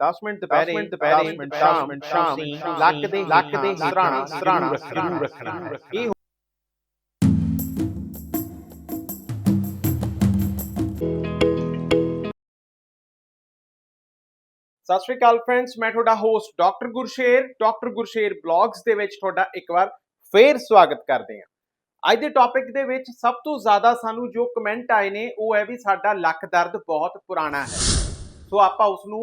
10 minute ਦੁਪਹਿਰੇ ਦੁਪਹਿਰੇ ਸ਼ਾਮ ਸ਼ਾਮ ਲੱਕ ਦੇ ਲੱਕ ਦੇ ਸਰਾਣਾ ਸਰਾਣਾ ਜ਼ਰੂਰ ਰੱਖਣਾ ਹੈ ਇਹ ਸਤਿ ਸ਼੍ਰੀ ਅਕਾਲ ਫਰੈਂਡਸ ਮੈਂ ਤੁਹਾਡਾ host doctor Gursher doctor Gursher blogs ਦੇ ਵਿੱਚ ਤੁਹਾਡਾ ਇੱਕ ਵਾਰ ਫੇਰ ਸਵਾਗਤ ਕਰਦੇ ਹਾਂ। ਅੱਜ ਦੇ ਟੌਪਿਕ ਦੇ ਵਿੱਚ ਸਭ ਤੋਂ ਜ਼ਿਆਦਾ ਸਾਨੂੰ ਜੋ ਕਮੈਂਟ ਆਏ ਨੇ ਉਹ ਹੈ ਵੀ ਸਾਡਾ ਲੱਕ ਦਰਦ ਬਹੁਤ ਪੁਰਾਣਾ ਹੈ। ਸੋ ਆਪਾਂ ਉਸ ਨੂੰ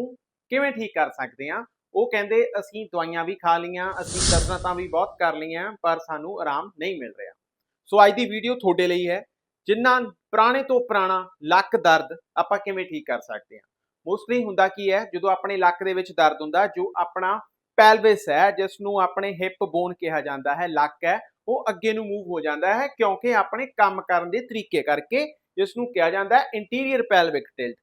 ਕਿਵੇਂ ਠੀਕ ਕਰ ਸਕਦੇ ਹਾਂ? ਉਹ ਕਹਿੰਦੇ, ਅਸੀਂ ਦਵਾਈਆਂ ਵੀ ਖਾ ਲਈਆਂ, ਅਸੀਂ ਕਸਰਤਾਂ ਵੀ ਬਹੁਤ ਕਰ ਲਈਆਂ, ਪਰ ਸਾਨੂੰ ਆਰਾਮ ਨਹੀਂ ਮਿਲ ਰਿਹਾ। ਸੋ ਅੱਜ ਦੀ ਵੀਡੀਓ ਤੁਹਾਡੇ ਲਈ ਹੈ। ਜਿੰਨਾ ਪੁਰਾਣੇ ਤੋਂ ਪੁਰਾਣਾ ਲੱਕ ਦਰਦ ਆਪਾਂ ਕਿਵੇਂ ਠੀਕ ਕਰ ਸਕਦੇ ਹਾਂ? ਮੋਸਟਲੀ ਹੁੰਦਾ ਕੀ ਹੈ, ਜਦੋਂ ਆਪਣੇ ਲੱਕ ਦੇ ਵਿੱਚ ਦਰਦ ਹੁੰਦਾ, ਜੋ ਆਪਣਾ ਪੈਲਵਿਸ ਹੈ ਜਿਸ ਨੂੰ ਆਪਣੇ ਹਿਪ ਬੋਨ ਕਿਹਾ ਜਾਂਦਾ ਹੈ, ਲੱਕ ਹੈ, ਉਹ ਅੱਗੇ ਨੂੰ ਮੂਵ ਹੋ ਜਾਂਦਾ ਹੈ, ਕਿਉਂਕਿ ਆਪਣੇ ਕੰਮ ਕਰਨ ਦੇ ਤਰੀਕੇ ਕਰਕੇ ਜਿਸ ਨੂੰ ਕਿਹਾ ਜਾਂਦਾ ਹੈ ਇੰਟੀਰੀਅਰ ਪੈਲਵਿਕ ਟਿਲਟ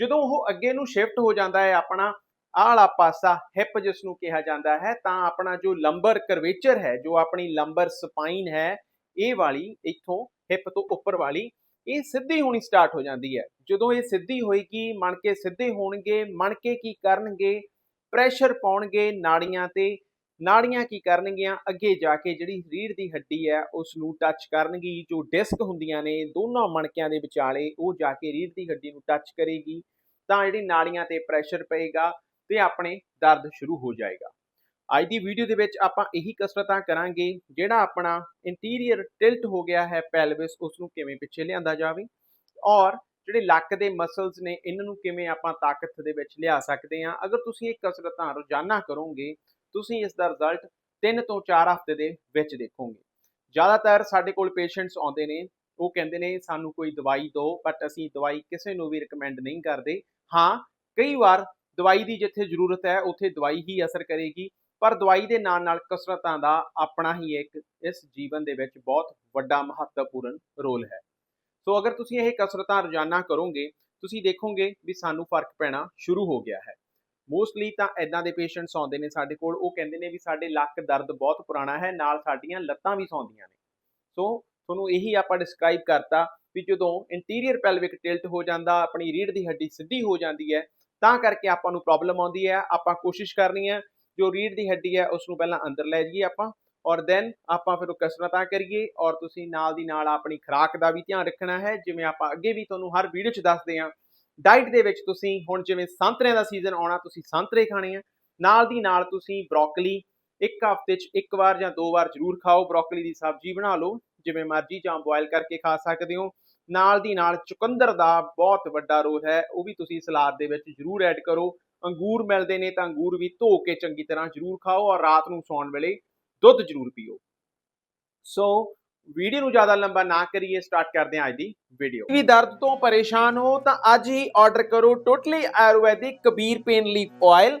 ਜਦੋਂ ਉਹ ਅੱਗੇ ਨੂੰ ਸ਼ਿਫਟ ਹੋ ਜਾਂਦਾ ਹੈ, ਆਪਣਾ ਆਲਾ ਪਾਸਾ ਹਿਪ ਜਿਸ ਨੂੰ ਕਿਹਾ ਜਾਂਦਾ ਹੈ, ਤਾਂ ਆਪਣਾ ਜੋ ਲੰਬਰ ਕਰਵੇਚਰ ਹੈ, ਜੋ ਆਪਣੀ ਲੰਬਰ ਸਪਾਈਨ ਹੈ, ਇਹ ਵਾਲੀ ਇੱਥੋਂ ਹਿਪ ਤੋਂ ਉੱਪਰ ਵਾਲੀ, ਇਹ ਸਿੱਧੀ ਹੋਣੀ ਸਟਾਰਟ ਹੋ ਜਾਂਦੀ ਹੈ। ਜਦੋਂ ਇਹ ਸਿੱਧੀ ਹੋਏਗੀ ਮਣਕੇ ਸਿੱਧੇ ਹੋਣਗੇ ਮਣਕੇ ਕੀ ਕਰਨਗੇ ਪ੍ਰੈਸ਼ਰ ਪਾਉਣਗੇ ਨਾੜੀਆਂ ਤੇ, ਨਾੜੀਆਂ ਕੀ ਕਰਨਗੀਆਂ, ਅੱਗੇ ਜਾ ਕੇ ਜਿਹੜੀ ਰੀੜ ਦੀ ਹੱਡੀ ਹੈ ਉਸ ਨੂੰ ਟੱਚ ਕਰਨਗੀ, ਜੋ ਡਿਸਕ ਹੁੰਦੀਆਂ ਨੇ, ਦੋਨਾਂ ਮਣਕਿਆਂ ਦੇ ਵਿਚਾਲੇ ਉਹ ਜਾ ਕੇ ਰੀੜ ਦੀ ਹੱਡੀ ਨੂੰ ਟੱਚ ਕਰੇਗੀ। ਤਾਂ ਜਿਹੜੀ ਨਾਲੀਆਂ ਤੇ ਪ੍ਰੈਸ਼ਰ ਪਏਗਾ ਤੇ ਆਪਣੇ ਦਰਦ ਸ਼ੁਰੂ ਹੋ ਜਾਏਗਾ। ਅੱਜ ਦੀ ਵੀਡੀਓ ਦੇ ਵਿੱਚ ਆਪਾਂ ਇਹੀ ਕਸਰਤਾਂ ਕਰਾਂਗੇ, ਜਿਹੜਾ ਆਪਣਾ ਇੰਟੀਰੀਅਰ ਟਿਲਟ ਹੋ ਗਿਆ ਹੈ ਪੈਲਵਿਸ ਉਸ ਨੂੰ ਕਿਵੇਂ ਪਿੱਛੇ ਲਿਆਂਦਾ ਜਾਵੇ ਔਰ ਜਿਹੜੇ ਲੱਕ ਦੇ ਮਸਲਸ ਨੇ, ਇਹਨਾਂ ਨੂੰ ਕਿਵੇਂ ਆਪਾਂ ਤਾਕਤ ਦੇ ਵਿੱਚ ਲਿਆ ਸਕਦੇ ਹਾਂ। ਅਗਰ ਤੁਸੀਂ ਇਹ ਕਸਰਤਾਂ ਰੋਜ਼ਾਨਾ ਕਰੋਗੇ, ਤੁਸੀਂ ਇਸ ਦਾ ਰਿਜ਼ਲਟ 3 ਤੋਂ 4 ਹਫ਼ਤੇ ਦੇ ਵਿੱਚ ਦੇਖੋਗੇ। ਜ਼ਿਆਦਾਤਰ ਸਾਡੇ ਕੋਲ ਪੇਸ਼ੈਂਟਸ ਆਉਂਦੇ ਨੇ, ਉਹ ਕਹਿੰਦੇ ਨੇ, ਸਾਨੂੰ ਕੋਈ ਦਵਾਈ ਦਿਓ ਬਟ ਅਸੀਂ ਦਵਾਈ ਕਿਸੇ ਨੂੰ ਵੀ ਰეკਮੈਂਡ ਨਹੀਂ ਕਰਦੇ। ਹਾਂ, ਕਈ ਵਾਰ ਦਵਾਈ ਦੀ ਜਿੱਥੇ ਜ਼ਰੂਰਤ ਹੈ, ਉੱਥੇ ਦਵਾਈ ਹੀ ਅਸਰ ਕਰੇਗੀ, ਪਰ ਦਵਾਈ ਦੇ ਨਾਲ ਨਾਲ ਕਸਰਤਾਂ ਦਾ ਆਪਣਾ ਹੀ ਇੱਕ ਇਸ ਜੀਵਨ ਦੇ ਵਿੱਚ ਬਹੁਤ ਵੱਡਾ ਮਹੱਤਵਪੂਰਨ ਰੋਲ ਹੈ। ਸੋ ਅਗਰ ਤੁਸੀਂ ਇਹ ਕਸਰਤਾਂ ਰੋਜ਼ਾਨਾ ਕਰੋਗੇ, ਤੁਸੀਂ ਦੇਖੋਗੇ ਵੀ ਸਾਨੂੰ ਫ਼ਰਕ ਪੈਣਾ ਸ਼ੁਰੂ ਹੋ ਗਿਆ ਹੈ। ਮੋਸਟਲੀ ਤਾਂ ਐਦਾਂ ਦੇ ਪੇਸ਼ੈਂਟਸ ਆਉਂਦੇ ਨੇ ਸਾਡੇ ਕੋਲ, ਉਹ ਕਹਿੰਦੇ ਨੇ ਵੀ ਸਾਡੇ ਲੱਕ ਦਰਦ ਬਹੁਤ ਪੁਰਾਣਾ ਹੈ, ਨਾਲ ਸਾਡੀਆਂ ਲੱਤਾਂ ਵੀ ਸੌਂਦੀਆਂ ਨੇ। ਸੋ, ਤੁਹਾਨੂੰ ਇਹੀ ਆਪਾਂ ਡਿਸਕ੍ਰਾਈਬ ਕਰਤਾ ਵੀ ਜਦੋਂ ਇੰਟੀਰੀਅਰ ਪੈਲਵਿਕ ਟਿਲਟ ਹੋ ਜਾਂਦਾ, ਆਪਣੀ ਰੀੜ ਦੀ ਹੱਡੀ ਸਿੱਧੀ ਹੋ ਜਾਂਦੀ ਹੈ, ਤਾਂ ਕਰਕੇ ਆਪਾਂ ਨੂੰ ਪ੍ਰੋਬਲਮ ਆਉਂਦੀ ਹੈ। ਆਪਾਂ ਕੋਸ਼ਿਸ਼ ਕਰਨੀ ਹੈ, ਜੋ ਰੀੜ ਦੀ ਹੱਡੀ ਹੈ ਉਸ ਨੂੰ ਪਹਿਲਾਂ ਅੰਦਰ ਲੈ ਜਾਈਏ ਆਪਾਂ ਔਰ ਦੈਨ ਆਪਾਂ ਫਿਰ ਉਹ ਕਸਰਤਾਂ ਕਰੀਏ ਔਰ ਤੁਸੀਂ ਨਾਲ ਦੀ ਨਾਲ ਆਪਣੀ ਖੁਰਾਕ ਦਾ ਵੀ ਧਿਆਨ ਰੱਖਣਾ ਹੈ। ਜਿਵੇਂ ਆਪਾਂ ਅੱਗੇ ਵੀ ਤੁਹਾਨੂੰ ਹਰ ਵੀਡੀਓ 'ਚ ਦੱਸਦੇ ਹਾਂ ਡਾਈਟ ਦੇ ਵਿੱਚ ਤੁਸੀਂ ਹੁਣ ਜਿਵੇਂ ਸੰਤਰੇ ਦਾ ਸੀਜ਼ਨ ਆਉਣਾ, ਤੁਸੀਂ ਸੰਤਰੇ ਖਾਣੇ ਆ। ਨਾਲ ਦੀ ਨਾਲ ਤੁਸੀਂ ਬ੍ਰੋਕਲੀ ਇੱਕ ਹਫ਼ਤੇ 'ਚ ਇੱਕ ਵਾਰ ਜਾਂ ਦੋ ਵਾਰ ਜ਼ਰੂਰ ਖਾਓ। ਬ੍ਰੋਕਲੀ ਦੀ ਸਬਜ਼ੀ ਬਣਾ ਲਓ, ਜਿਵੇਂ ਮਰਜ਼ੀ ਜਾਂ ਬੋਇਲ ਕਰਕੇ ਖਾ ਸਕਦੇ ਹੋ। ਨਾਲ ਦੀ ਨਾਲ ਚੁਕੰਦਰ ਦਾ ਬਹੁਤ ਵੱਡਾ ਰੋਲ ਹੈ, ਉਹ ਵੀ ਤੁਸੀਂ ਸਲਾਦ ਦੇ ਵਿੱਚ ਜ਼ਰੂਰ ਐਡ ਕਰੋ। ਅੰਗੂਰ ਮਿਲਦੇ ਨੇ ਤਾਂ ਅੰਗੂਰ ਵੀ ਧੋ ਕੇ ਚੰਗੀ ਤਰ੍ਹਾਂ ਜ਼ਰੂਰ ਖਾਓ ਔਰ ਰਾਤ ਨੂੰ ਸੌਣ ਵੇਲੇ ਦੁੱਧ ਜ਼ਰੂਰ ਪੀਓ। ਸੋ ਵੀਡੀਓ ਨੂੰ ਜ਼ਿਆਦਾ ਲੰਬਾ ਨਾ ਕਰੀਏ ਸਟਾਰਟ ਕਰਦੇ ਹਾਂ ਅੱਜ ਦੀ ਵੀਡੀਓ ਵੀ ਦਰਦ ਤੋਂ ਪਰੇਸ਼ਾਨ ਹੋ ਤਾਂ ਅੱਜ ਹੀ ਆਰਡਰ ਕਰੋ totally Ayurvedic Kabir pain relief oil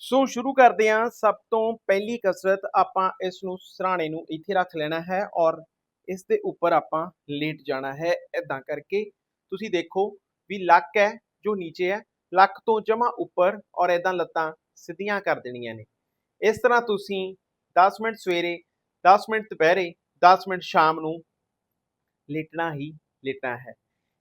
ਸੋ ਸ਼ੁਰੂ ਕਰਦੇ ਹਾਂ। ਸਭ ਤੋਂ ਪਹਿਲੀ ਕਸਰਤ ਆਪਾਂ ਇਸ ਨੂੰ ਸਰਾਣੇ ਨੂੰ ਇੱਥੇ ਰੱਖ ਲੈਣਾ ਹੈ ਔਰ ਇਸ ਦੇ ਉੱਪਰ ਆਪਾਂ ਲੇਟ ਜਾਣਾ ਹੈ। ਇਦਾਂ ਕਰਕੇ ਤੁਸੀਂ ਦੇਖੋ ਵੀ ਲੱਕ ਹੈ ਜੋ ਨੀਚੇ ਹੈ, ਲੱਕ ਤੋਂ ਜਮਾ ਉੱਪਰ ਔਰ ਇਦਾਂ ਲੱਤਾਂ ਸਿੱਧੀਆਂ ਕਰ ਦੇਣੀਆਂ ਨੇ। ਇਸ ਤਰ੍ਹਾਂ ਤੁਸੀਂ 10 ਮਿੰਟ ਸਵੇਰੇ 10 ਮਿੰਟ ਦੁਪਹਿਰੇ 10 ਮਿੰਟ ਸ਼ਾਮ ਨੂੰ ਲੇਟਣਾ ਹੀ ਲੇਟਣਾ ਹੈ।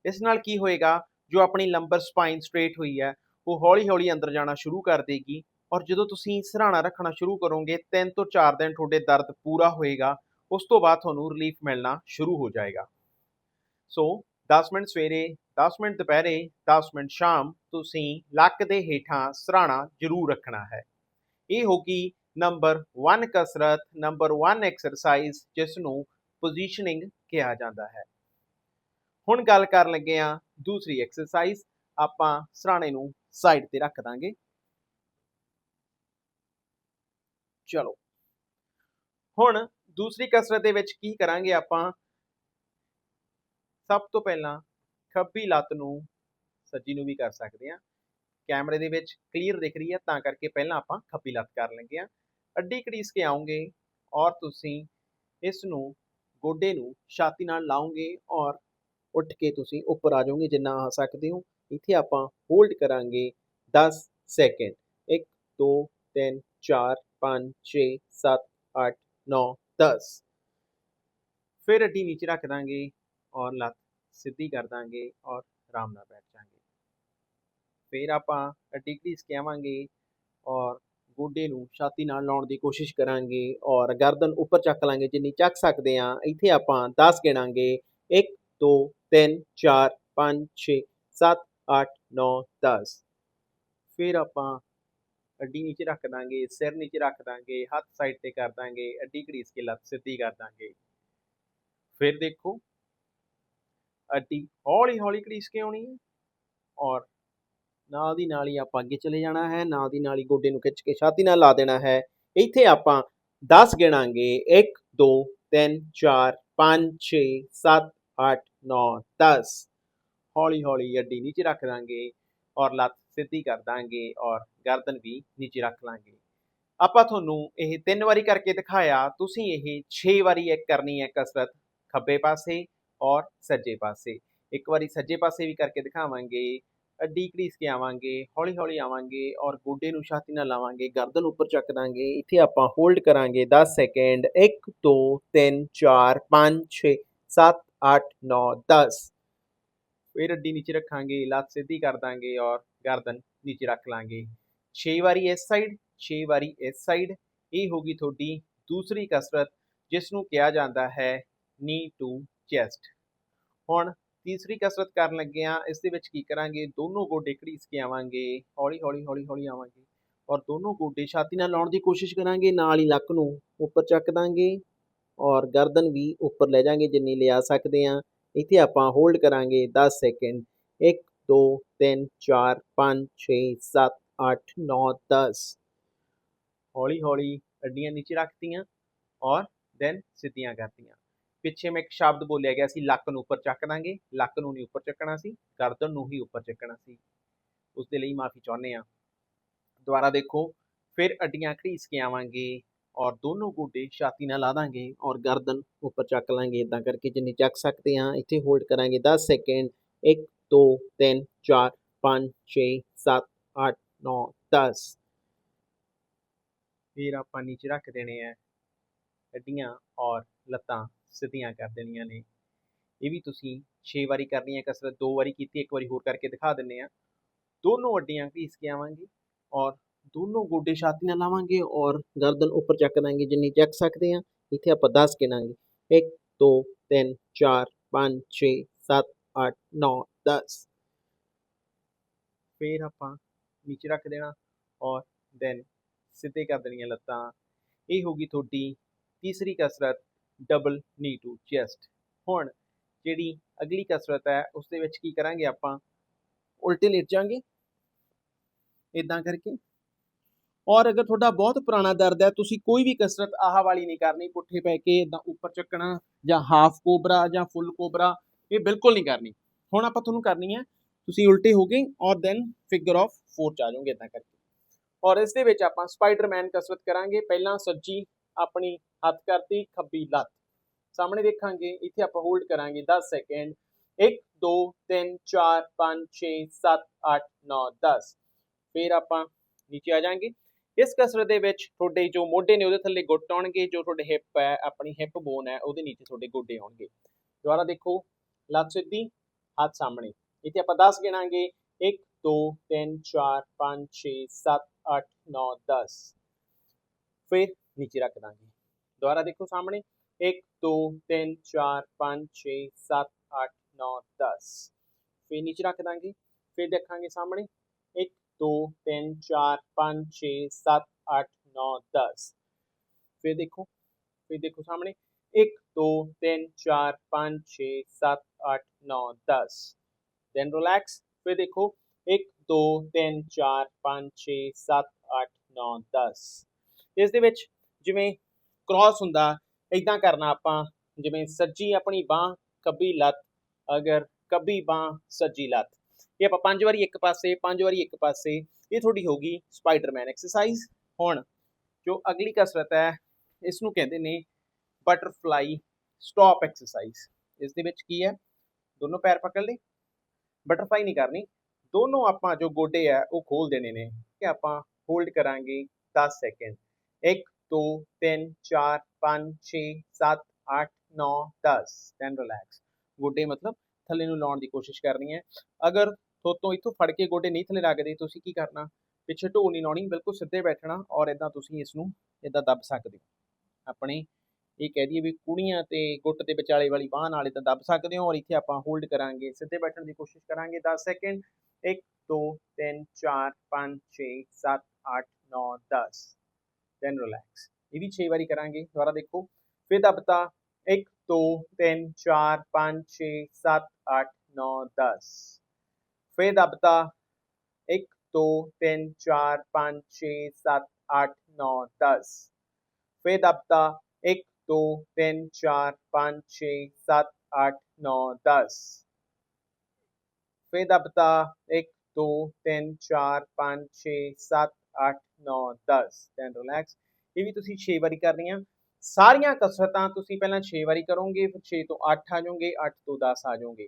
ਇਸ ਨਾਲ ਕੀ ਹੋਏਗਾ? ਜੋ ਆਪਣੀ ਲੰਬਰ ਸਪਾਈਨ ਸਟ੍ਰੇਟ ਹੋਈ ਹੈ, ਉਹ ਹੌਲੀ-ਹੌਲੀ ਅੰਦਰ ਜਾਣਾ ਸ਼ੁਰੂ ਕਰ ਦੇਗੀ। ਔਰ ਜਦੋਂ ਤੁਸੀਂ ਸਰਾਣਾ ਰੱਖਣਾ ਸ਼ੁਰੂ ਕਰੋਗੇ 3 ਤੋਂ 4 ਦਿਨ ਤੁਹਾਡੇ ਦਰਦ ਪੂਰਾ ਹੋਏਗਾ, ਉਸ ਤੋਂ ਬਾਅਦ ਤੁਹਾਨੂੰ ਰਿਲੀਫ ਮਿਲਣਾ ਸ਼ੁਰੂ ਹੋ ਜਾਏਗਾ। ਸੋ 10 ਮਿੰਟ ਸਵੇਰੇ 10 ਮਿੰਟ ਦੁਪਹਿਰੇ 10 ਮਿੰਟ ਸ਼ਾਮ ਤੁਸੀਂ ਲੱਕ ਦੇ ਹੇਠਾਂ ਸਰਾਣਾ ਜ਼ਰੂਰ ਰੱਖਣਾ ਹੈ। ਇਹ ਹੋ ਗਈ ਨੰਬਰ 1 ਕਸਰਤ ਨੰਬਰ 1 ਐਕਸਰਸਾਈਜ਼ ਜਿਸ ਨੂੰ ਪੋਜੀਸ਼ਨਿੰਗ ਕਿਹਾ ਜਾਂਦਾ ਹੈ। ਹੁਣ ਗੱਲ ਕਰਨ ਲੱਗੇ ਆ ਦੂਸਰੀ ਐਕਸਰਸਾਈਜ਼ ਆਪਾਂ ਸਰਾਣੇ ਨੂੰ ਸਾਈਡ ਤੇ ਰੱਖ ਦਾਂਗੇ। ਚਲੋ। ਹੁਣ ਦੂਸਰੀ ਕਸਰਤ ਦੇ ਵਿੱਚ ਕੀ ਕਰਾਂਗੇ ਆਪਾਂ? ਸਭ ਤੋਂ ਪਹਿਲਾਂ ਖੱਬੀ ਲੱਤ ਨੂੰ ਸੱਜੀ ਨੂੰ ਵੀ ਕਰ ਸਕਦੇ ਆ ਕੈਮਰੇ ਦੇ ਵਿੱਚ ਕਲੀਅਰ ਦਿਖ ਰਹੀ ਹੈ, ਤਾਂ ਕਰਕੇ ਪਹਿਲਾਂ ਆਪਾਂ ਖੱਬੀ ਲੱਤ ਕਰ ਲੈਂਗੇ ਆ ਅੱਡੀ ਘੜੀਸ ਕੇ ਆਉਂਗੇ ਔਰ ਤੁਸੀਂ ਇਸ ਨੂੰ ਗੋਡੇ ਨੂੰ ਛਾਤੀ ਨਾਲ ਲਾਉਂਗੇ ਔਰ ਉੱਠ ਕੇ ਤੁਸੀਂ ਉੱਪਰ ਆ ਜਾਓਗੇ ਜਿੰਨਾ ਆ ਸਕਦੇ ਹੋ। ਇੱਥੇ ਆਪਾਂ ਹੋਲਡ ਕਰਾਂਗੇ 10 ਸੈਕਿੰਡ। 1 2 3 4 5 6 7 8 9 10 ਫਿਰ ਅੱਡੀ ਨੀਚੇ ਰੱਖ ਦਾਂਗੇ ਔਰ ਲੱਤ ਸਿੱਧੀ ਕਰ ਦਾਂਗੇ ਔਰ ਆਰਾਮ ਨਾਲ ਬੈਠ ਜਾਾਂਗੇ। ਫਿਰ ਆਪਾਂ ਅੱਡੀ ਘੜੀਸ ਕੇ ਆਵਾਂਗੇ ਔਰ ਗੋਡੇ ਨੂੰ ਛਾਤੀ ਨਾਲ ਲਾਉਣ ਦੀ ਕੋਸ਼ਿਸ਼ ਕਰਾਂਗੇ ਔਰ ਗਰਦਨ ਉੱਪਰ ਚੱਕ ਲਾਂਗੇ, ਜਿੰਨੀ ਚੱਕ ਸਕਦੇ ਆ ਇੱਥੇ ਆਪਾਂ 10 ਗਿਣਾਂਗੇ। 1 2 3 4 5 6 7 8 9 10 ਫਿਰ ਆਪਾਂ ਅੱਡੀ ਨੀਚੇ ਰੱਖ ਦਾਂਗੇ, ਸਿਰ ਨੀਚੇ ਰੱਖ ਦਾਂਗੇ, ਹੱਥ ਸਾਈਡ ਤੇ ਕਰ ਦਾਂਗੇ, ਅੱਡੀ ਘੜੀਸ ਕੇ ਲੱਤ ਸਿੱਧੀ ਕਰ ਦਾਂਗੇ। ਫਿਰ ਦੇਖੋ, ਅੱਡੀ ਹੌਲੀ ਹੌਲੀ ਘੜੀਸ ਕੇ ਆਉਣੀ ਹੈ ਔਰ ਨਾਲ ਦੀ ਨਾਲ ਹੀ ਆਪਾਂ ਅੱਗੇ ਚਲੇ ਜਾਣਾ ਹੈ, ਨਾਲ ਦੀ ਨਾਲ ਹੀ ਗੋਡੇ ਨੂੰ ਖਿੱਚ ਕੇ ਛਾਤੀ ਨਾਲ ਲਾ ਦੇਣਾ ਹੈ। ਇੱਥੇ ਆਪਾਂ 10 ਗਿਣਾਂਗੇ 1 2 3 4 5 6 7 8 9 10 ਹੌਲੀ ਹੌਲੀ ਅੱਡੀ ਨੀਚੇ ਰੱਖ ਦਾਂਗੇ ਔਰ ਲੱਤ ਸਿੱਧੀ ਕਰ ਦਾਂਗੇ ਔਰ ਗਰਦਨ ਵੀ ਨੀਚੇ ਰੱਖ ਲਾਂਗੇ। ਆਪਾਂ ਤੁਹਾਨੂੰ ਇਹ ਤਿੰਨ ਵਾਰੀ ਕਰਕੇ ਦਿਖਾਇਆ, ਤੁਸੀਂ ਇਹ 6 ਵਾਰੀ ਇੱਕ ਕਰਨੀ ਹੈ ਕਸਰਤ, ਖੱਬੇ ਪਾਸੇ ਔਰ ਸੱਜੇ ਪਾਸੇ। ਇੱਕ ਵਾਰੀ ਸੱਜੇ ਪਾਸੇ ਵੀ ਕਰਕੇ ਦਿਖਾਵਾਂਗੇ ਅੱਡੀ ਘੜੀਸ ਕੇ ਆਵਾਂਗੇ ਹੌਲੀ ਹੌਲੀ ਆਵਾਂਗੇ ਔਰ ਗੋਡੇ ਨੂੰ ਛਾਤੀ ਨਾਲ ਲਾਵਾਂਗੇ, ਗਰਦਨ ਉੱਪਰ ਚੱਕ ਦਾਂਗੇ, ਇੱਥੇ ਆਪਾਂ ਹੋਲਡ ਕਰਾਂਗੇ 10 ਸੈਕਿੰਡ 1 2 3 4 5 6 7 8 9 10 ਫਿਰ ਅੱਡੀ ਨੀਚੇ ਰੱਖਾਂਗੇ ਲੱਤ ਸਿੱਧੀ ਕਰ ਦਾਂਗੇ ਔਰ ਗਰਦਨ ਨੀਚੇ ਰੱਖ ਲਾਂਗੇ 6 ਵਾਰੀ ਇਸ ਸਾਈਡ 6 ਵਾਰੀ ਇਸ ਸਾਈਡ ਇਹ ਹੋਗੀ ਤੁਹਾਡੀ ਦੂਸਰੀ ਕਸਰਤ ਜਿਸ ਨੂੰ ਕਿਹਾ ਜਾਂਦਾ ਹੈ ਨੀ ਟੂ ਚੈਸਟ ਹੁਣ ਤੀਸਰੀ ਕਸਰਤ ਕਰਨ ਲੱਗੇ ਆ ਇਸ ਦੇ ਵਿੱਚ ਕੀ ਕਰਾਂਗੇ ਦੋਨੋਂ ਗੋਡੇ ਘੜੀਸ ਕੇ ਆਵਾਂਗੇ ਹੌਲੀ ਹੌਲੀ ਹੌਲੀ ਹੌਲੀ ਆਵਾਂਗੇ ਔਰ ਦੋਨੋਂ ਗੋਡੇ ਛਾਤੀ ਨਾਲ ਲਾਉਣ ਦੀ ਕੋਸ਼ਿਸ਼ ਕਰਾਂਗੇ ਨਾਲ ਹੀ ਲੱਕ ਨੂੰ ਉੱਪਰ ਚੱਕ ਦਾਂਗੇ ਔਰ ਗਰਦਨ ਵੀ ਉੱਪਰ ਲੈ ਜਾਾਂਗੇ ਜਿੰਨੀ ਲਿਆ ਸਕਦੇ ਆ ਇੱਥੇ ਆਪਾਂ ਹੋਲਡ ਕਰਾਂਗੇ 10 ਸੈਕਿੰਡ 1 2 3 4 5 6 7 8 9 10 ਹੌਲੀ ਹੌਲੀ ਅੱਡੀਆਂ ਨੀਚੇ ਰੱਖਤੀਆਂ ਔਰ ਦੈਨ ਸਿੱਧੀਆਂ ਕਰਤੀਆਂ। ਪਿੱਛੇ ਮੈਂ ਇੱਕ ਸ਼ਬਦ ਬੋਲਿਆ ਗਿਆ ਸੀ, ਲੱਕ ਨੂੰ ਉੱਪਰ ਚੱਕ ਦਾਂਗੇ। ਲੱਕ ਨੂੰ ਨਹੀਂ ਉੱਪਰ ਚੱਕਣਾ ਸੀ, ਗਰਦਨ ਨੂੰ ਹੀ ਉੱਪਰ ਚੱਕਣਾ ਸੀ। ਉਸ ਦੇ ਲਈ ਮਾਫੀ ਚਾਹੁੰਦੇ ਆ ਦੁਬਾਰਾ ਦੇਖੋ, ਫਿਰ ਅੱਡੀਆਂ ਘੜੀਸ ਕੇ ਆਵਾਂਗੇ। ਔਰ ਦੋਨੋਂ ਗੋਡੇ ਛਾਤੀ ਨਾਲ ਲਾ ਦਾਂਗੇ ਔਰ ਗਰਦਨ ਉੱਪਰ ਚੱਕ ਲਾਂਗੇ। ਇਦਾਂ ਕਰਕੇ ਜਿੰਨੀ ਚੱਕ ਸਕਦੇ ਆ ਇੱਥੇ ਹੋਲਡ ਕਰਾਂਗੇ। 10 ਸੈਕਿੰਡ 1 2 3 4 5 6 7 8 9 10 ਫਿਰ ਆਪਾਂ ਨੀਚੇ ਰੱਖ ਦੇਣੇ ਆ ਅੱਡੀਆਂ ਔਰ ਲੱਤਾਂ ਸਿੱਧੀਆਂ ਕਰ ਦੇਣੀਆਂ ਨੇ। ਇਹ ਵੀ ਤੁਸੀਂ 6 ਵਾਰੀ ਕਰਨੀ ਹੈ ਕਸਰਤ, ਦੋ ਵਾਰੀ ਕੀਤੀ, ਇੱਕ ਵਾਰੀ ਹੋਰ ਕਰਕੇ ਦਿਖਾ ਦਿੰਨੇ ਆ। ਦੋਨੋਂ ਅੱਡੀਆਂ ਘੀਸ ਕੇ ਆਵਾਂਗੇ ਔਰ ਦੋਨੋਂ ਗੋਡੇ ਛਾਤੀ ਨਾਲ ਲਾਵਾਂਗੇ ਔਰ ਗਰਦਨ ਉੱਪਰ ਚੱਕ ਦਾਂਗੇ, ਜਿੰਨੀ ਚੱਕ ਸਕਦੇ ਆ ਇੱਥੇ ਆਪਾਂ 10 ਗਿਣਾਂਗੇ। 1 2 3 4 5 6 7 8 9 10 ਫਿਰ ਆਪਾਂ ਨੀਚੇ ਰੱਖ ਦੇਣਾ ਔਰ ਦੈਨ ਸਿੱਧੇ ਕਰ ਦੇਣੀਆਂ ਲੱਤਾਂ। ਇਹ ਹੋ ਗਈ ਤੁਹਾਡੀ ਤੀਸਰੀ ਕਸਰਤ ਡਬਲ ਨੀ ਟੂ ਚੈਸਟ ਹੁਣ ਜਿਹੜੀ ਅਗਲੀ ਕਸਰਤ ਹੈ, ਉਸ ਦੇ ਵਿੱਚ ਕੀ ਕਰਾਂਗੇ ਆਪਾਂ? ਉਲਟੇ ਲੇਟ ਜਾਾਂਗੇ ਇਦਾਂ ਕਰਕੇ ਔਰ ਅਗਰ ਤੁਹਾਡਾ ਬਹੁਤ ਪੁਰਾਣਾ ਦਰਦ ਹੈ, ਤੁਸੀਂ ਕੋਈ ਵੀ ਕਸਰਤ ਆਹ ਵਾਲੀ ਨਹੀਂ ਕਰਨੀ, ਪੁੱਠੇ ਪੈ ਕੇ ਇਦਾਂ ਉੱਪਰ ਚੱਕਣਾ ਜਾਂ ਹਾਫ ਕੋਬਰਾ ਜਾਂ ਫੁੱਲ ਕੋਬਰਾ ਇਹ ਬਿਲਕੁਲ ਨਹੀਂ ਕਰਨੀ। ਹੁਣ ਆਪਾਂ ਤੁਹਾਨੂੰ ਕਰਨੀ ਹੈ, ਤੁਸੀਂ ਉਲਟੇ ਹੋ ਗਏ ਔਰ ਦੈਨ ਫਿਗਰ ਆਫ 4 ਚ ਆ ਜਾਓਗੇ ਇਦਾਂ ਕਰਕੇ। ਔਰ ਇਸ ਦੇ ਵਿੱਚ ਆਪਾਂ ਸਪਾਈਡਰਮੈਨ ਕਸਰਤ ਕਰਾਂਗੇ। ਪਹਿਲਾਂ ਸੱਜੀ ਆਪਣੀ ਹੱਥ ਕਰਤੀ, ਖੱਬੀ ਲੱਤ। ਸਾਹਮਣੇ ਦੇਖਾਂਗੇ, ਇੱਥੇ ਆਪਾਂ ਹੋਲਡ ਕਰਾਂਗੇ 10 ਸੈਕਿੰਡ 1 2 3 4 5 6 7 8 9 10 ਫਿਰ ਆਪਾਂ ਨੀਚੇ ਆ ਜਾਾਂਗੇ। ਇਸ ਕਸਰਤ ਦੇ ਵਿੱਚ ਤੁਹਾਡੇ ਜੋ ਮੋਢੇ ਨੇ ਉਹਦੇ ਥੱਲੇ ਗੁੱਟ ਆਉਣਗੇ, ਜੋ ਤੁਹਾਡੇ ਹਿੱਪ ਹੈ, ਆਪਣੀ ਹਿੱਪ ਬੋਨ ਹੈ, ਉਹਦੇ ਨੀਚੇ ਤੁਹਾਡੇ ਗੋਡੇ ਆਉਣਗੇ। ਦੁਬਾਰਾ ਦੇਖੋ, ਲੱਤ ਸਿੱਧੀ, ਹੱਥ ਸਾਹਮਣੇ। ਇੱਥੇ ਆਪਾਂ 10 ਗਿਣਾਂਗੇ 1 2 3 4 5 6 7 8 9 10 ਫਿਰ ਨੀਚੇ ਰੱਖ ਦਾਂਗੇ। ਦੁਬਾਰਾ ਦੇਖੋ ਸਾਹਮਣੇ 1 2 3 4 5 6 7 8 9 10 ਫਿਰ ਨੀਚੇ ਰੱਖ ਦਾਂਗੇ। ਫਿਰ ਦੇਖਾਂਗੇ ਸਾਹਮਣੇ 1 2 3 4 5 6 7 8 9 10 ਫਿਰ ਦੇਖੋ ਫਿਰ ਦੇਖੋ ਸਾਹਮਣੇ। 1 2 3 4 5 6 7 8 9 10 ਦੈਨ ਰਿਲੈਕਸ ਫਿਰ ਦੇਖੋ 1 2 3 4 5 6 7 8 9 10 ਇਸ ਦੇ ਵਿੱਚ ਜਿਵੇਂ ਕ੍ਰਾਸ ਹੁੰਦਾ ਇਦਾਂ ਕਰਨਾ ਆਪਾਂ। ਜਿਵੇਂ ਸੱਜੀ ਆਪਣੀ ਬਾਹ ਖੱਬੀ ਲੱਤ। ਅਗਰ ਖੱਬੀ ਬਾਹ, ਸੱਜੀ ਲੱਤ। ਇਹ ਆਪਾਂ ਪੰਜ ਵਾਰੀ ਇੱਕ ਪਾਸੇ, ਪੰਜ ਵਾਰੀ ਇੱਕ ਪਾਸੇ, ਇਹ ਤੁਹਾਡੀ ਹੋਗੀ ਸਪਾਈਡਰਮੈਨ ਐਕਸਰਸਾਈਜ਼ ਹੁਣ ਜੋ ਅਗਲੀ ਕਸਰਤ ਹੈ ਇਸ ਨੂੰ ਕਹਿੰਦੇ ਨੇ ਬਟਰਫਲਾਈ ਸਟਾਪ ਐਕਸਰਸਾਈਜ਼ ਇਸ ਦੇ ਵਿੱਚ ਕੀ ਹੈ? ਦੋਨੋਂ ਪੈਰ ਪਕੜ ਲਏ। ਬਟਰਫਲਾਈ ਨਹੀਂ ਕਰਨੀ। ਦੋਨੋਂ ਆਪਾਂ ਜੋ ਗੋਡੇ ਆ, ਉਹ ਖੋਲ ਦੇਣੇ ਨੇ ਕਿ ਆਪਾਂ ਹੋਲਡ ਕਰਾਂਗੇ 10 ਸੈਕਿੰਡ 1 2 3 4 5 6 7 8 9 10 ਦੈਨ ਰਿਲੈਕਸ ਗੋਡੇ ਮਤਲਬ ਥੱਲੇ ਨੂੰ ਲਾਉਣ ਦੀ ਕੋਸ਼ਿਸ਼ ਕਰਨੀ ਹੈ। ਅਗਰ ਥੋਤੋਂ ਇੱਥੋਂ ਫੜ ਕੇ ਗੋਡੇ ਨਹੀਂ ਥੱਲੇ ਲੱਗਦੇ ਤੁਸੀਂ ਕੀ ਕਰਨਾ? ਪਿੱਛੇ ਢੋ ਨਹੀਂ ਲਾਉਣੀ, ਬਿਲਕੁਲ ਸਿੱਧੇ ਬੈਠਣਾ ਔਰ ਇਦਾਂ ਤੁਸੀਂ ਇਸ ਨੂੰ ਇਦਾਂ ਦੱਬ ਸਕਦੇ ਹੋ। ਆਪਣੇ ਇਹ ਕਹਿ ਦਈਏ ਵੀ ਕੁੜੀਆਂ ਤੇ ਗੁੱਟ ਦੇ ਵਿਚਾਲੇ ਵਾਲੀ ਬਾਹ ਨਾਲ ਇਦਾਂ ਦੱਬ ਸਕਦੇ ਹੋ ਔਰ ਇੱਥੇ ਆਪਾਂ ਹੋਲਡ ਕਰਾਂਗੇ, ਸਿੱਧੇ ਬੈਠਣ ਦੀ ਕੋਸ਼ਿਸ਼ ਕਰਾਂਗੇ। 10 ਸੈਕਿੰਡ 1 2 3 4 5 6 7 8 9 10 ਦੈਨ ਰਿਲੈਕਸ ਇਹ ਵੀ 6 ਵਾਰੀ ਕਰਾਂਗੇ, ਦੁਬਾਰਾ ਦੇਖੋ। ਫਿਰ ਦਬਤਾ 1 2 3 4 5 6 7 8 9 10 ਫਿਰ ਦਬਤਾ। 1 2 3 4 5 6 7 8 9 10 ਫਿਰ ਦਬਤਾ। 1 2 3 4 5 6 7 8 9 10 ਫਿਰ ਦਬਤਾ। 1 2 3 4 5 6 7 8 9 10 ਦੈਨ ਰਿਲੈਕਸ ਇਹ ਵੀ ਤੁਸੀਂ 6 ਵਾਰੀ ਕਰਨੀਆਂ। ਸਾਰੀਆਂ ਕਸਰਤਾਂ ਤੁਸੀਂ ਪਹਿਲਾਂ 6 ਵਾਰੀ ਕਰੋਗੇ, ਫਿਰ 6 ਤੋਂ 8 ਆ ਜਾਓਗੇ 8 ਤੋਂ 10 ਆ ਜਾਓਗੇ।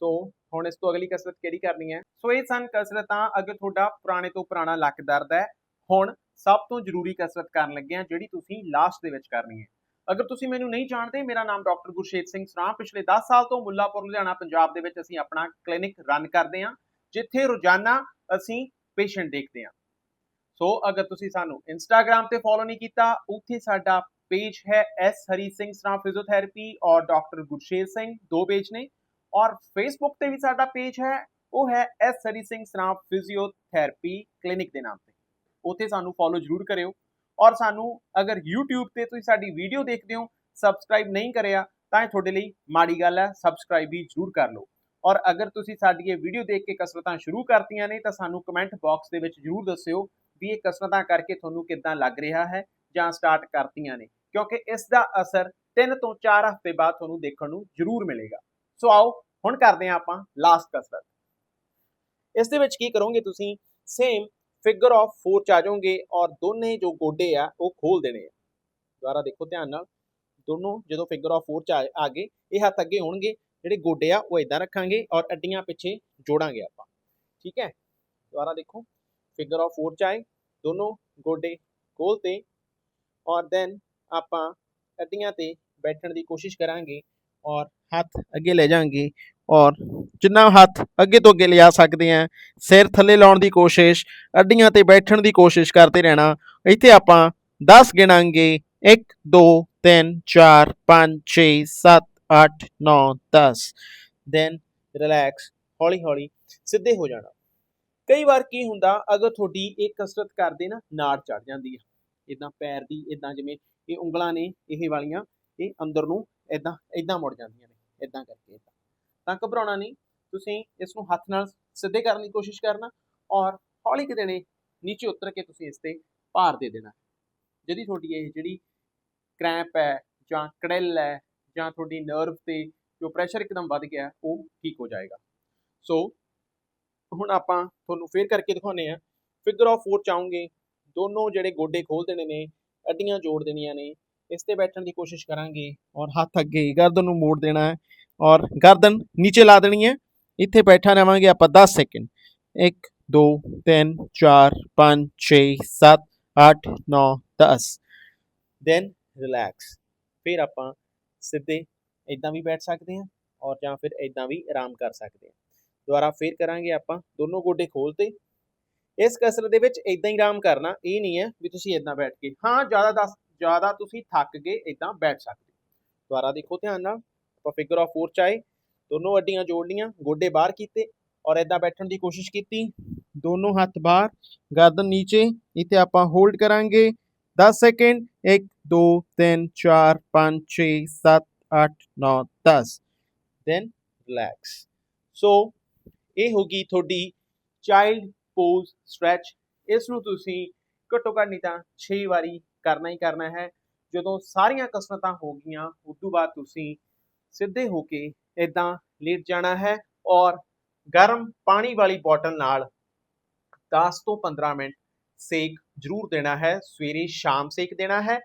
ਸੋ ਹੁਣ ਇਸ ਤੋਂ ਅਗਲੀ ਕਸਰਤ ਕਿਹੜੀ ਕਰਨੀ ਹੈ? ਸੋ ਇਹ ਸਨ ਕਸਰਤਾਂ ਅਗਰ ਤੁਹਾਡਾ ਪੁਰਾਣੇ ਤੋਂ ਪੁਰਾਣਾ ਲੱਕ ਦਰਦ ਹੈ। ਹੁਣ ਸਭ ਤੋਂ ਜ਼ਰੂਰੀ ਕਸਰਤ ਕਰਨ ਲੱਗੇ ਹਾਂ, ਜਿਹੜੀ ਤੁਸੀਂ ਲਾਸਟ ਦੇ ਵਿੱਚ ਕਰਨੀ ਹੈ। ਅਗਰ ਤੁਸੀਂ ਮੈਨੂੰ ਨਹੀਂ ਜਾਣਦੇ, ਮੇਰਾ ਨਾਮ ਡਾਕਟਰ ਗੁਰਸ਼ੇਤ ਸਿੰਘ ਸਰਾਂ ਪਿਛਲੇ 10 ਸਾਲ ਤੋਂ ਮੁੱਲਾਪੁਰ, ਲੁਧਿਆਣਾ, ਪੰਜਾਬ ਦੇ ਵਿੱਚ ਅਸੀਂ ਆਪਣਾ ਕਲੀਨਿਕ ਰਨ ਕਰਦੇ ਹਾਂ, ਜਿੱਥੇ ਰੋਜ਼ਾਨਾ ਅਸੀਂ ਪੇਸ਼ੈਂਟ ਦੇਖਦੇ ਹਾਂ। ਸੋ ਅਗਰ ਤੁਸੀਂ ਸਾਨੂੰ ਇੰਸਟਾਗ੍ਰam ਤੇ ਫੋਲੋ ਨਹੀਂ ਕੀਤਾ, ਉੱਥੇ ਸਾਡਾ ਪੇਜ ਹੈ ਐਸ ਹਰੀ ਸਿੰਘ ਸਰਾਂ ਫਿਜ਼ੀਓਥੈਰੇਪੀ ਔਰ ਡਾਕਟਰ ਗੁਰਸ਼ੇਤ ਸਿੰਘ, ਦੋ ਪੇਜ ਨੇ। ਔਰ ਫੇਸਬੁੱਕ ਤੇ ਵੀ ਸਾਡਾ ਪੇਜ ਹੈ, ਉਹ ਹੈ ਐਸ ਸਰੀ ਸਿੰਘ ਸਰਾਂ ਫਿਜ਼ੀਓਥੈਰੇਪੀ ਕਲੀਨਿਕ ਦੇ ਨਾਮ ਤੇ। ਉੱਥੇ ਸਾਨੂੰ ਫੋਲੋ ਜ਼ਰੂਰ ਕਰਿਓ। ਔਰ ਸਾਨੂੰ ਅਗਰ YouTube ਤੇ ਤੁਸੀਂ ਸਾਡੀ ਵੀਡੀਓ ਦੇਖਦੇ ਹੋ ਸਬਸਕ੍ਰਾਈਬ ਨਹੀਂ ਕਰਿਆ, ਤਾਂ ਇਹ ਤੁਹਾਡੇ ਲਈ ਮਾੜੀ ਗੱਲ ਹੈ ਸਬਸਕ੍ਰਾਈਬ ਵੀ ਜ਼ਰੂਰ ਕਰ ਲਓ। ਔਰ ਅਗਰ ਤੁਸੀਂ ਸਾਡੀ ਇਹ ਵੀਡੀਓ ਦੇਖ ਕੇ ਕਸਰਤਾਂ ਸ਼ੁਰੂ ਕਰਤੀਆਂ ਨੇ, ਤਾਂ ਸਾਨੂੰ ਕਮੈਂਟ ਬਾਕਸ ਦੇ ਵਿੱਚ ਜ਼ਰੂਰ ਦੱਸਿਓ ਵੀ ਇਹ ਕਸਰਤਾਂ ਕਰਕੇ ਤੁਹਾਨੂੰ ਕਿੱਦਾਂ ਲੱਗ ਰਿਹਾ ਹੈ ਜਾਂ ਸਟਾਰਟ ਕਰਤੀਆਂ ਨੇ। ਕਿਉਂਕਿ ਇਸ ਦਾ ਅਸਰ 3 ਤੋਂ 4 ਹਫ਼ਤੇ ਬਾਅਦ ਤੁਹਾਨੂੰ ਦੇਖਣ ਨੂੰ ਜ਼ਰੂਰ ਮਿਲੇਗਾ। ਸੋ ਆਓ, ਹੁਣ ਕਰਦੇ ਹਾਂ ਆਪਾਂ ਲਾਸਟ ਕਸਰਤ। ਇਸ ਦੇ ਵਿੱਚ ਕੀ ਕਰੋਗੇ ਤੁਸੀਂ? ਸੇਮ ਫਿਗਰ ਆਫ 4 ਚ ਆ ਜਾਓਗੇ ਔਰ ਦੋਨੇ ਜੋ ਗੋਡੇ ਆ, ਉਹ ਖੋਲ ਦੇਣੇ ਆ। ਦੁਬਾਰਾ ਦੇਖੋ ਧਿਆਨ ਨਾਲ। ਦੋਨੋਂ ਜਦੋਂ ਫਿਗਰ ਆਫ 4 ਚ ਆ- ਗਏ, ਇਹ ਹੱਥ ਅੱਗੇ ਹੋਣਗੇ, ਜਿਹੜੇ ਗੋਡੇ ਆ, ਉਹ ਇਦਾਂ ਰੱਖਾਂਗੇ ਔਰ ਅੱਡੀਆਂ ਪਿੱਛੇ ਜੋੜਾਂਗੇ ਆਪਾਂ। ਠੀਕ ਹੈ? ਦੁਬਾਰਾ ਦੇਖੋ। ਫਿਗਰ ਆਫ 4 ਚ ਆਏ, ਦੋਨੋਂ ਗੋਡੇ ਖੋਲ ਤੇ ਔਰ ਦੈਨ ਆਪਾਂ ਅੱਡੀਆਂ ਤੇ ਬੈਠਣ ਦੀ ਕੋਸ਼ਿਸ਼ ਕਰਾਂਗੇ। ਔਰ ਹੱਥ ਅੱਗੇ ਲੈ ਜਾਵਾਂਗੇ ਔਰ ਜਿੰਨਾ ਹੱਥ ਅੱਗੇ ਤੋਂ ਅੱਗੇ ਲਿਆ ਸਕਦੇ ਆ ਸਿਰ ਥੱਲੇ ਲਾਉਣ ਦੀ ਕੋਸ਼ਿਸ਼, ਅੱਡੀਆਂ ਤੇ ਬੈਠਣ ਦੀ ਕੋਸ਼ਿਸ਼ ਕਰਦੇ ਰਹਿਣਾ। ਇੱਥੇ ਆਪਾਂ 10 ਗਿਣਾਂਗੇ। 1 2 3 4 5 6 7 8 9 10 ਦੈਨ ਰਿਲੈਕਸ ਹੌਲੀ ਹੌਲੀ ਸਿੱਧੇ ਹੋ ਜਾਣਾ। ਕਈ ਵਾਰ ਕੀ ਹੁੰਦਾ, ਅਗਰ ਤੁਹਾਡੀ ਇਹ ਕਸਰਤ ਕਰਦੇ ਨਾ, ਨਾੜ ਚੜ ਜਾਂਦੀ ਹੈ ਇਦਾਂ ਪੈਰ ਦੀ ਇਦਾਂ ਜਿਵੇਂ ਇਹ ਉਂਗਲਾਂ ਨੇ, ਇਹ ਵਾਲੀਆਂ, ਇਹ ਅੰਦਰ ਨੂੰ ਇਦਾਂ ਇਦਾਂ ਮੁੜ ਜਾਂਦੀਆਂ ਨੇ ਇਦਾਂ ਕਰਕੇ ਏਦਾਂ। ਤਾਂ ਘਬਰਾਉਣਾ ਨਹੀਂ, ਤੁਸੀਂ ਇਸ ਨੂੰ ਹੱਥ ਨਾਲ ਸਿੱਧੇ ਕਰਨ ਦੀ ਕੋਸ਼ਿਸ਼ ਕਰਨਾ ਔਰ ਹੌਲੀ ਕਿ ਦੇਣੇ ਨੀਚੇ ਉਤਰ ਕੇ ਤੁਸੀਂ ਇਸ ਤੇ ਭਾਰ ਦੇ ਦੇਣਾ। ਜਿਹੜੀ ਤੁਹਾਡੀ ਇਹ ਜਿਹੜੀ ਕ੍ਰੈਂਪ ਹੈ ਜਾਂ ਕੜਿੱਲ ਹੈ ਜਾਂ ਤੁਹਾਡੀ ਨਰਵ ਤੇ ਜੋ ਪ੍ਰੈਸ਼ਰ ਇੱਕਦਮ ਵੱਧ ਗਿਆ, ਉਹ ਠੀਕ ਹੋ ਜਾਏਗਾ। ਸੋ ਹੁਣ ਆਪਾਂ ਤੁਹਾਨੂੰ ਫੇਰ ਕਰਕੇ ਦਿਖਾਉਨੇ ਆ ਫਿਗਰ ਆਫ 4 ਚਾਹੋਗੇ ਦੋਨੋਂ ਜਿਹੜੇ ਗੋਡੇ ਖੋਲ ਦੇਣੇ ਨੇ, ਅੱਡੀਆਂ ਜੋੜ ਦੇਣੀਆਂ ਨੇ ਇਸ ਤੇ ਬੈਠਣ ਦੀ ਕੋਸ਼ਿਸ਼ ਕਰਾਂਗੇ ਔਰ ਹੱਥ ਅੱਗੇ ਗਰਦਨ ਨੂੰ ਮੋੜ ਦੇਣਾ ਹੈ ਔਰ ਗਰਦਨ ਨੀਚੇ ਲਾ ਦੇਣੀ ਹੈ। ਇੱਥੇ ਬੈਠਾ ਰਵਾਂਗੇ ਆਪਾਂ 10 ਸੈਕਿੰਡ 1 2 3 4 5 6 7 8 9 10 ਦੈਨ ਰਿਲੈਕਸ ਫਿਰ ਆਪਾਂ ਸਿੱਧੇ ਇਦਾਂ ਵੀ ਬੈਠ ਸਕਦੇ ਹਾਂ ਔਰ ਜਾਂ ਫਿਰ ਇਦਾਂ ਵੀ ਆਰਾਮ ਕਰ ਸਕਦੇ ਹਾਂ। ਦੁਬਾਰਾ ਫੇਰ ਕਰਾਂਗੇ ਆਪਾਂ ਦੋਨੋਂ ਗੋਡੇ ਖੋਲਤੇ ਇਸ ਕਸਰਤ ਦੇ ਵਿੱਚ ਇਦਾਂ ਹੀ ਆਰਾਮ ਕਰਨਾ ਇਹ ਨਹੀਂ ਹੈ ਵੀ ਤੁਸੀਂ ਇਦਾਂ ਬੈਠ ਕੇ, ਹਾਂ, ਜ਼ਿਆਦਾ ਦੱਸ ਜ਼ਿਆਦਾ ਤੁਸੀਂ ਥੱਕ ਗਏ ਇਦਾਂ ਬੈਠ ਸਕਦੇ ਹੋ। ਦੁਬਾਰਾ ਦੇਖੋ ਧਿਆਨ ਨਾਲ, ਆਪਾਂ ਫਿਗਰ ਆਫ 4 ਚ ਆਏ, ਦੋਨੋਂ ਅੱਡੀਆਂ ਜੋੜ ਲੀਆਂ ਗੋਡੇ ਬਾਹਰ ਕੀਤੇ ਔਰ ਇਦਾਂ ਬੈਠਣ ਦੀ ਕੋਸ਼ਿਸ਼ ਕੀਤੀ। ਦੋਨੋਂ ਹੱਥ ਬਾਹਰ, ਗਰਦਨ ਨੀਚੇ, ਇੱਥੇ ਆਪਾਂ ਹੋਲਡ ਕਰਾਂਗੇ। 10 ਸੈਕਿੰਡ 1 2 3 4 5 6 7 8 9 10 ਦੈਨ ਰਿਲੈਕਸ ਸੋ ਇਹ ਹੋ ਗਈ ਤੁਹਾਡੀ ਚਾਈਲਡ ਪੋਜ਼ ਸਟ੍ਰੈਚ ਇਸ ਨੂੰ ਤੁਸੀਂ ਘੱਟੋ ਘੱਟ ਨਹੀਂ ਤਾਂ 6 ਵਾਰੀ ਕਰਨਾ ਹੀ ਕਰਨਾ ਹੈ। ਜਦੋਂ ਸਾਰੀਆਂ ਕਸਰਤਾਂ ਹੋ ਗਈਆਂ ਉਸ ਤੋਂ ਬਾਅਦ ਤੁਸੀਂ ਸਿੱਧੇ ਹੋ ਕੇ ਇਦਾਂ ਲੇਟ ਜਾਣਾ ਹੈ ਔਰ ਗਰਮ ਪਾਣੀ ਵਾਲੀ ਬੋਟਲ ਨਾਲ 10 ਤੋਂ 15 ਮਿੰਟ ਸੇਕ ਜ਼ਰੂਰ ਦੇਣਾ ਹੈ। ਸਵੇਰੇ ਸ਼ਾਮ ਸੇਕ ਦੇਣਾ ਹੈ।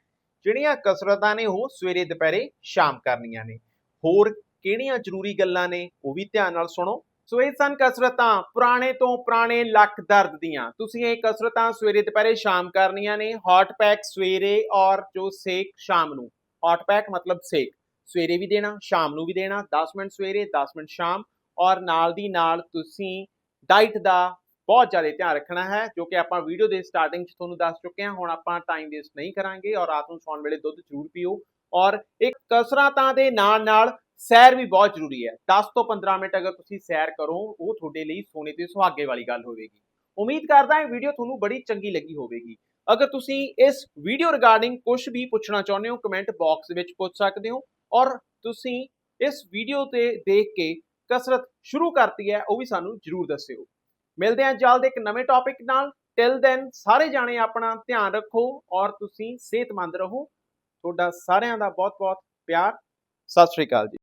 ਜਿਹੜੀਆਂ ਕਸਰਤਾਂ ਨੇ ਉਹ ਸਵੇਰੇ ਦੁਪਹਿਰੇ ਸ਼ਾਮ ਕਰਨੀਆਂ ਨੇ। ਹੋਰ ਕਿਹੜੀਆਂ ਜ਼ਰੂਰੀ ਗੱਲਾਂ ਨੇ ਉਹ ਵੀ ਧਿਆਨ ਨਾਲ ਸੁਣੋ। ਸੋ ਇਹ ਸਨ ਕਸਰਤਾਂ ਪੁਰਾਣੇ ਤੋਂ ਪੁਰਾਣੇ ਲੱਕ ਦਰਦ ਦੀਆਂ। ਤੁਸੀਂ ਇਹ ਕਸਰਤਾਂ ਸਵੇਰੇ ਦੁਪਹਿਰੇ ਸ਼ਾਮ ਕਰਨੀਆਂ ਨੇ ਹੌਟ ਪੈਕ ਸਵੇਰੇ ਔਰ ਜੋ ਸੇਕ ਸ਼ਾਮ ਨੂੰ। ਹੌਟ ਪੈਕ ਮਤਲਬ ਸੇਕ। ਸਵੇਰੇ ਵੀ ਦੇਣਾ, ਸ਼ਾਮ ਨੂੰ ਵੀ ਦੇਣਾ 10 ਮਿੰਟ ਸਵੇਰੇ 10 ਮਿੰਟ ਸ਼ਾਮ। ਔਰ ਨਾਲ ਦੀ ਨਾਲ ਤੁਸੀਂ ਡਾਈਟ ਦਾ ਬਹੁਤ ਜ਼ਿਆਦਾ ਧਿਆਨ ਰੱਖਣਾ ਹੈ, ਜੋ ਕਿ ਆਪਾਂ ਵੀਡੀਓ ਦੇ ਸਟਾਰਟਿੰਗ 'ਚ ਤੁਹਾਨੂੰ ਦੱਸ ਚੁੱਕੇ ਹਾਂ। ਹੁਣ ਆਪਾਂ ਟਾਈਮ ਵੇਸਟ ਨਹੀਂ ਕਰਾਂਗੇ ਔਰ ਰਾਤ ਨੂੰ ਸੌਣ ਵੇਲੇ ਦੁੱਧ ਜ਼ਰੂਰ ਪੀਓ। ਔਰ ਇੱਕ ਕਸਰਤਾਂ ਦੇ ਨਾਲ ਨਾਲ ਸੈਰ ਵੀ ਬਹੁਤ ਜ਼ਰੂਰੀ ਹੈ। 10 ਤੋਂ 15 ਮਿੰਟ ਅਗਰ ਤੁਸੀਂ ਸੈਰ ਕਰੋ, ਉਹ ਤੁਹਾਡੇ ਲਈ ਸੋਨੇ ਤੇ ਸੁਹਾਗੇ ਵਾਲੀ ਗੱਲ ਹੋਵੇਗੀ। ਉਮੀਦ ਕਰਦਾ ਹਾਂ ਵੀਡੀਓ ਤੁਹਾਨੂੰ ਬੜੀ ਚੰਗੀ ਲੱਗੀ ਹੋਵੇਗੀ। ਅਗਰ ਤੁਸੀਂ ਇਸ ਵੀਡੀਓ ਰਿਗਾਰਡਿੰਗ ਕੁਝ ਵੀ ਪੁੱਛਣਾ ਚਾਹੁੰਦੇ ਹੋ, ਕਮੈਂਟ ਬਾਕਸ ਵਿੱਚ ਪੁੱਛ ਸਕਦੇ ਹੋ ਔਰ ਤੁਸੀਂ ਇਸ ਵੀਡੀਓ ਤੇ ਦੇਖ ਕੇ ਕਸਰਤ ਸ਼ੁਰੂ ਕਰਤੀ ਹੈ, ਉਹ ਵੀ ਸਾਨੂੰ ਜਰੂਰ ਦੱਸਿਓ। ਮਿਲਦੇ ਹਾਂ ਜਲਦ ਇੱਕ ਨਵੇਂ ਟੌਪਿਕ ਨਾਲ। ਟਿਲ ਦੈਨ ਸਾਰੇ ਜਾਣੇ ਆਪਣਾ ਧਿਆਨ ਰੱਖੋ ਔਰ ਤੁਸੀਂ ਸਿਹਤਮੰਦ ਰਹੋ। ਤੁਹਾਡਾ ਸਾਰਿਆਂ ਦਾ ਬਹੁਤ ਬਹੁਤ ਪਿਆਰ। ਸਤਿ ਸ਼੍ਰੀ ਅਕਾਲ ਜੀ।